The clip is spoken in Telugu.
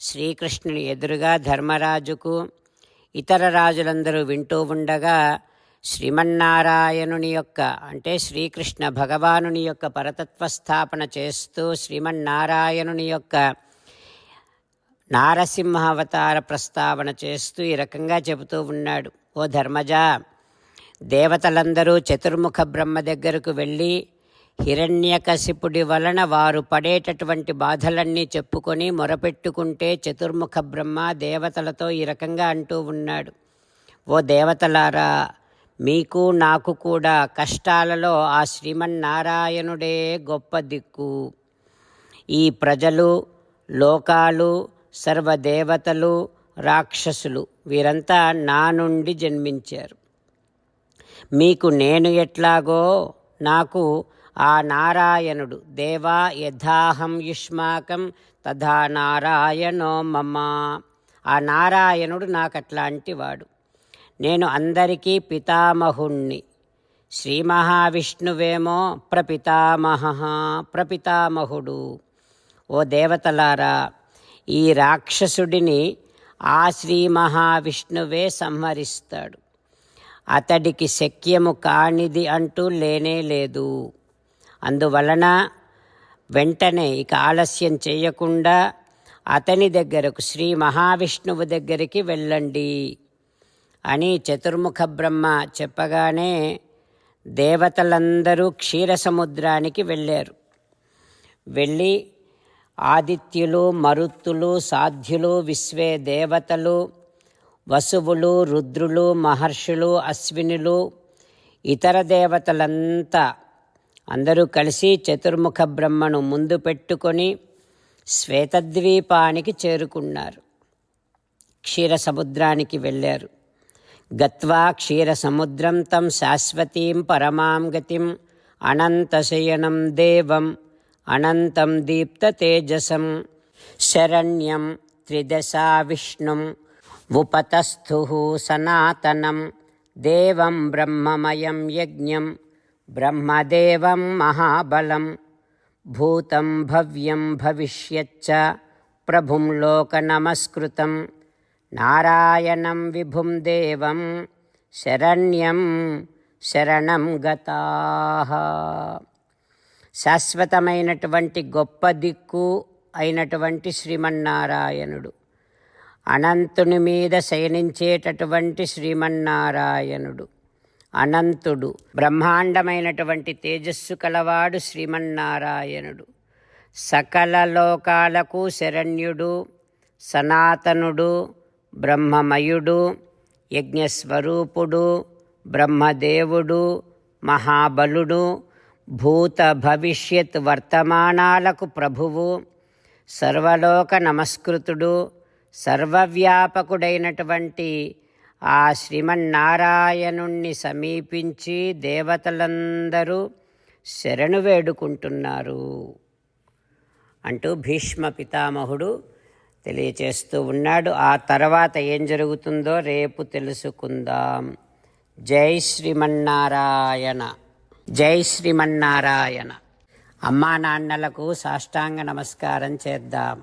శ్రీకృష్ణుని ఎదురుగా ధర్మరాజుకు ఇతర రాజులందరూ వింటూ ఉండగా శ్రీమన్నారాయణుని యొక్క అంటే శ్రీకృష్ణ భగవానుని యొక్క పరతత్వ స్థాపన చేస్తూ శ్రీమన్నారాయణుని యొక్క నారసింహ అవతార ప్రస్తావన చేస్తూ ఈ రకంగా చెబుతూ ఉన్నాడు. ఓ ధర్మజ దేవతలందరూ చతుర్ముఖ బ్రహ్మ దగ్గరకు వెళ్ళి హిరణ్యకశిపుడి వలన వారు పడేటటువంటి బాధలన్నీ చెప్పుకొని మొరపెట్టుకుంటే చతుర్ముఖ బ్రహ్మ దేవతలతో ఈ రకంగా అంటూ ఉన్నాడు. ఓ దేవతలారా మీకు నాకు కూడా కష్టాలలో ఆ శ్రీమన్నారాయణుడే గొప్ప దిక్కు. ఈ ప్రజలు లోకాలు సర్వదేవతలు రాక్షసులు వీరంతా నా నుండి జన్మించారు. మీకు నేను ఎట్లాగో నాకు ఆ నారాయణుడు దేవా యథాహం యుష్మాకం తథా నారాయణో మమ. ఆ నారాయణుడు నాకు అట్లాంటి వాడు నేను అందరికీ పితామహుణ్ణి. శ్రీ మహావిష్ణువేమో ప్రపితామహ ప్రపితామహుడు. ఓ దేవతలారా ఈ రాక్షసుడిని ఆ శ్రీ మహావిష్ణువే సంహరిస్తాడు. అతడికి శక్యము కానిది అంటూ లేనే లేదు. అందువలన వెంటనే ఇక ఆలస్యం చేయకుండా అతని దగ్గరకు శ్రీ మహావిష్ణువు దగ్గరికి వెళ్ళండి అని చతుర్ముఖ బ్రహ్మ చెప్పగానే దేవతలందరూ క్షీరసముద్రానికి వెళ్ళారు. వెళ్ళి ఆదిత్యులు మరుత్తులు సాధ్యులు విశ్వే దేవతలు వసువులు రుద్రులు మహర్షులు అశ్వినులు ఇతర దేవతలంతా అందరూ కలిసి చతుర్ముఖ బ్రహ్మను ముందు పెట్టుకొని శ్వేతద్వీపానికి చేరుకున్నారు. క్షీర సముద్రానికి వెళ్ళారు. గత్వా క్షీర సముద్రం తం శాశ్వతీం పరమాం గతిం అనంతశయనం దేవం అనంతం దీప్త తేజసం శరణ్యం త్రిదశా విష్ణుం ఉపతస్థు సనాతనం దేవం బ్రహ్మమయం యజ్ఞం బ్రహ్మదేవం మహాబలం భూతం భవ్యం భవిష్యచ్చ ప్రభుం లోకనమస్కృతం నారాయణం విభుం దేవం శరణ్యం శరణం గతా శాశ్వతమైనటువంటి గొప్ప దిక్కు అయినటువంటి శ్రీమన్నారాయణుడు. అనంతుని మీద శయనించేటటువంటి శ్రీమన్నారాయణుడు. అనంతుడు బ్రహ్మాండమైనటువంటి తేజస్సు కలవాడు శ్రీమన్నారాయణుడు. సకల లోకాలకు శరణ్యుడు సనాతనుడు బ్రహ్మమయుడు యజ్ఞస్వరూపుడు బ్రహ్మదేవుడు మహాబలుడు భూత భవిష్యత్ వర్తమానాలకు ప్రభువు సర్వలోక నమస్కృతుడు సర్వవ్యాపకుడైనటువంటి ఆ శ్రీమన్నారాయణుణ్ణి సమీపించి దేవతలందరూ శరణు వేడుకుంటున్నారు అంటూ భీష్మ పితామహుడు తెలియచేస్తూ ఉన్నాడు. ఆ తర్వాత ఏం జరుగుతుందో రేపు తెలుసుకుందాం. జై శ్రీమన్నారాయణ. జై శ్రీమన్నారాయణ. అమ్మా నాన్నలకు సాష్టాంగ నమస్కారం చేద్దాం.